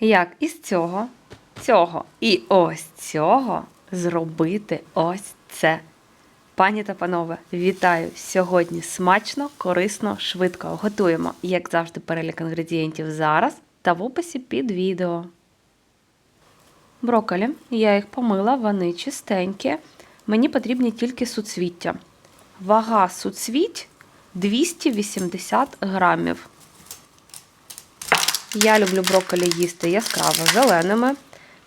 як із цього, цього і ось цього зробити ось це. Пані та панове, вітаю! Сьогодні смачно, корисно, швидко готуємо, як завжди, перелік інгредієнтів зараз та в описі під відео. Брокколі, я їх помила, вони чистенькі. Мені потрібні тільки суцвіття. Вага суцвіть 280 грамів. Я люблю брокколі їсти яскраво зеленими,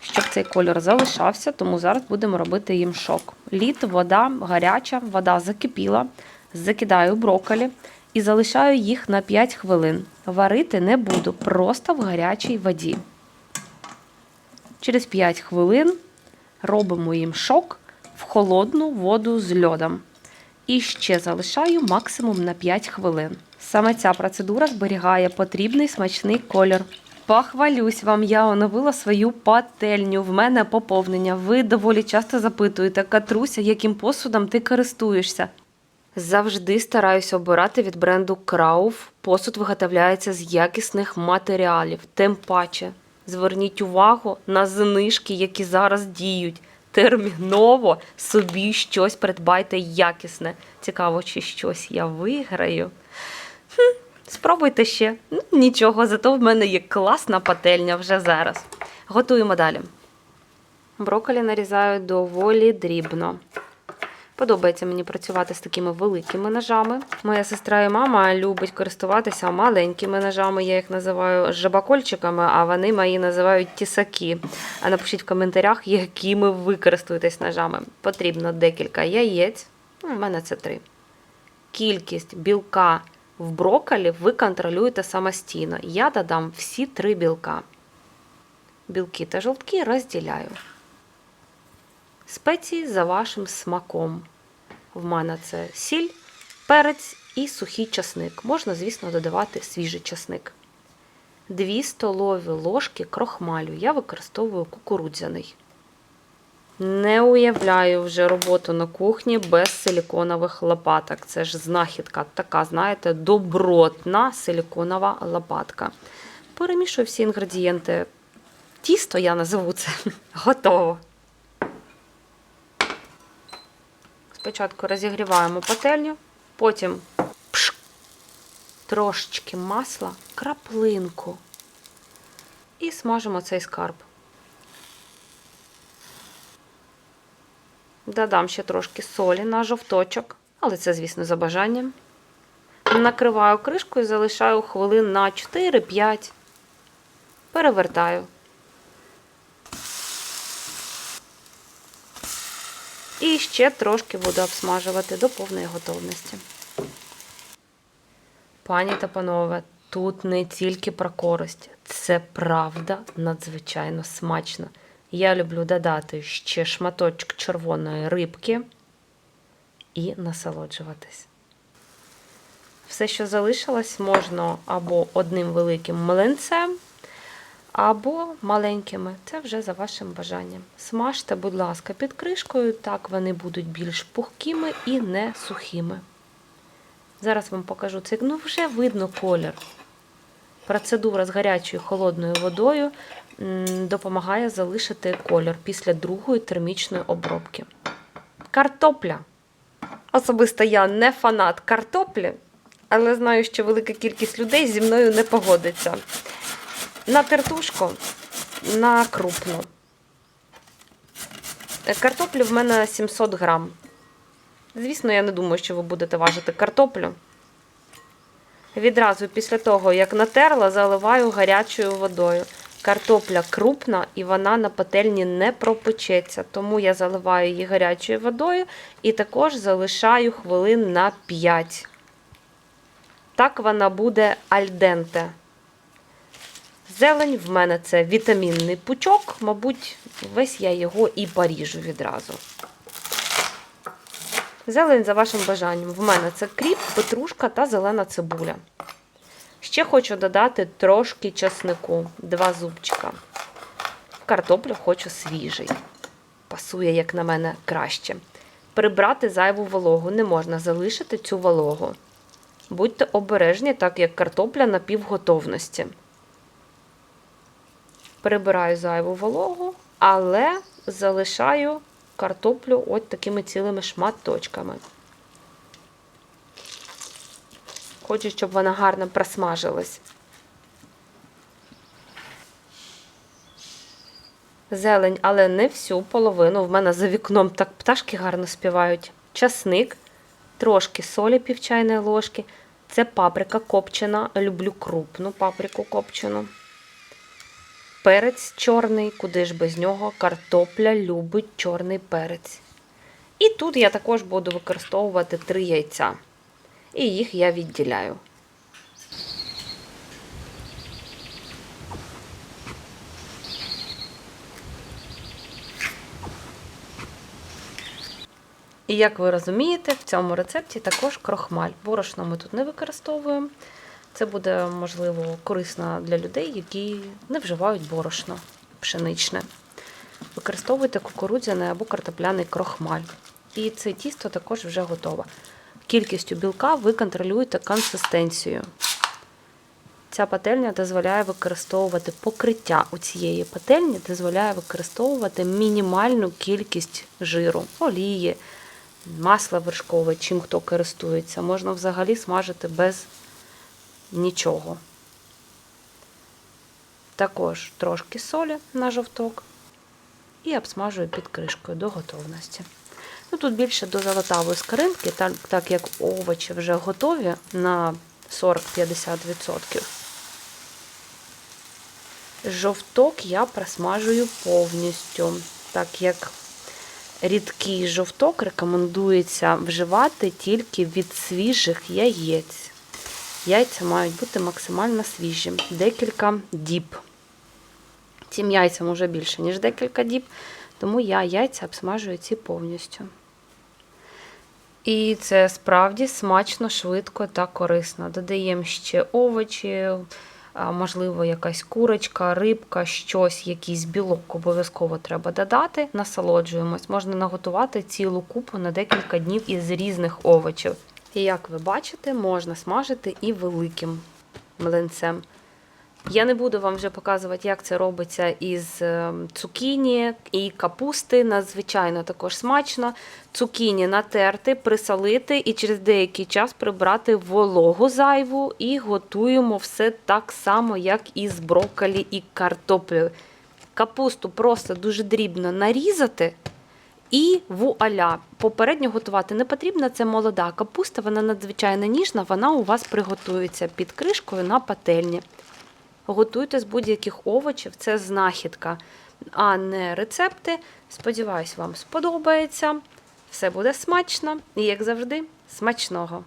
щоб цей кольор залишався, тому зараз будемо робити їм шок. Лід, вода гаряча, вода закипіла. Закидаю брокколі і залишаю їх на 5 хвилин. Варити не буду, просто в гарячій воді. Через 5 хвилин робимо їм шок в холодну воду з льодом. І ще залишаю максимум на 5 хвилин. Саме ця процедура зберігає потрібний смачний колір. Похвалюсь вам, я оновила свою пательню. В мене поповнення. Ви доволі часто запитуєте, Катруся, яким посудом ти користуєшся. Завжди стараюся обирати від бренду Крауф. Посуд виготовляється з якісних матеріалів. Тим паче, зверніть увагу на знижки, які зараз діють. Терміново собі щось придбайте якісне. Цікаво, чи щось я виграю. Хм, спробуйте ще. Ну, нічого, зато в мене є класна пательня вже зараз. Готуємо далі. Брокколі нарізаю доволі дрібно. Подобається мені працювати з такими великими ножами. Моя сестра і мама любить користуватися маленькими ножами. Я їх називаю жабакольчиками, а вони мої називають тісаки. А напишіть в коментарях, якими ви користуєтесь ножами. Потрібно декілька яєць. У мене це три. Кількість білка в брокколі ви контролюєте самостійно. Я додам всі три білка. Білки та жовтки розділяю. Спеції за вашим смаком. В мене це сіль, перець і сухий часник. Можна, звісно, додавати свіжий часник. 2 столові ложки крохмалю. Я використовую кукурудзяний. Не уявляю вже роботу на кухні без силіконових лопаток. Це ж знахідка, така, знаєте, добротна силіконова лопатка. Перемішую всі інгредієнти. Тісто я назову це. Готово. Спочатку розігріваємо пательню, потім пш, трошечки масла, краплинку і смажимо цей скарб. Додам ще трошки солі на жовточок, але це, звісно, за бажанням. Накриваю кришкою і залишаю хвилин на 4-5. Перевертаю. І ще трошки буду обсмажувати до повної готовності. Пані та панове, тут не тільки про користь, це правда надзвичайно смачно. Я люблю додати ще шматочок червоної рибки і насолоджуватись. Все, що залишилось, можна або одним великим млинцем, або маленькими. Це вже за вашим бажанням. Смажте, будь ласка, під кришкою, так вони будуть більш пухкими і не сухими. Зараз вам покажу це. Ну, вже видно колір. Процедура з гарячою холодною водою допомагає залишити колір після другої термічної обробки. Картопля. Особисто я не фанат картоплі, але знаю, що велика кількість людей зі мною не погодиться. На тертушку, на крупну. Картоплі в мене 700 грам. Звісно, я не думаю, що ви будете важити картоплю. Відразу після того, як натерла, заливаю гарячою водою. Картопля крупна і вона на пательні не пропечеться, тому я заливаю її гарячою водою і також залишаю хвилин на 5. Так вона буде альденте. Зелень в мене це вітамінний пучок, мабуть, весь я його і поріжу відразу. Зелень за вашим бажанням. В мене це кріп, петрушка та зелена цибуля. Ще хочу додати трошки часнику, два зубчика. Картоплю хочу свіжий. Пасує, як на мене, краще. Прибрати зайву вологу не можна залишити цю вологу. Будьте обережні, так як картопля на півготовності. Прибираю зайву вологу, але залишаю картоплю от такими цілими шматочками. Хочу, щоб вона гарно просмажилась. Зелень, але не всю половину. В мене за вікном так пташки гарно співають. Часник, трошки солі пів чайної ложки. Це паприка копчена. Люблю крупну паприку копчену. Перець чорний, куди ж без нього. Картопля любить чорний перець. І тут я також буду використовувати три яйця. І їх я відділяю. І як ви розумієте, в цьому рецепті також крохмаль. Борошно ми тут не використовуємо. Це буде, можливо, корисно для людей, які не вживають борошно пшеничне. Використовуйте кукурудзяний або картопляний крохмаль. І це тісто також вже готове. Кількістю білка ви контролюєте консистенцію. Ця пательня дозволяє використовувати покриття у цієї пательні, дозволяє використовувати мінімальну кількість жиру, олії, масла вершкове, чим хто користується. Можна взагалі смажити без нічого. Також трошки солі на жовток і обсмажую під кришкою до готовності. Ну, Тут більше до золотавої скоринки, так, так як овочі вже готові на 40-50%. Жовток я просмажую повністю, так як рідкий жовток рекомендується вживати тільки від свіжих яєць. Яйця мають бути максимально свіжі, декілька діб. Цим яйцям вже більше, ніж декілька діб, тому я яйця обсмажую ці повністю. І це справді смачно, швидко та корисно. Додаємо ще овочі, можливо, якась курочка, рибка, щось, якийсь білок обов'язково треба додати. Насолоджуємось. Можна наготувати цілу купу на декілька днів із різних овочів. І як ви бачите, можна смажити і великим млинцем. Я не буду вам вже показувати, як це робиться із е, цукіні і капусти. Надзвичайно також смачно. Цукіні натерти, присолити і через деякий час прибрати вологу зайву і готуємо все так само, як і з брокколі і картоплею. Капусту просто дуже дрібно нарізати. І вуаля. Попередньо готувати не потрібно, це молода капуста, вона надзвичайно ніжна, вона у вас приготується під кришкою на пательні. Готуйте з будь-яких овочів, це знахідка, а не рецепти. Сподіваюсь, вам сподобається. Все буде смачно і, як завжди, смачного!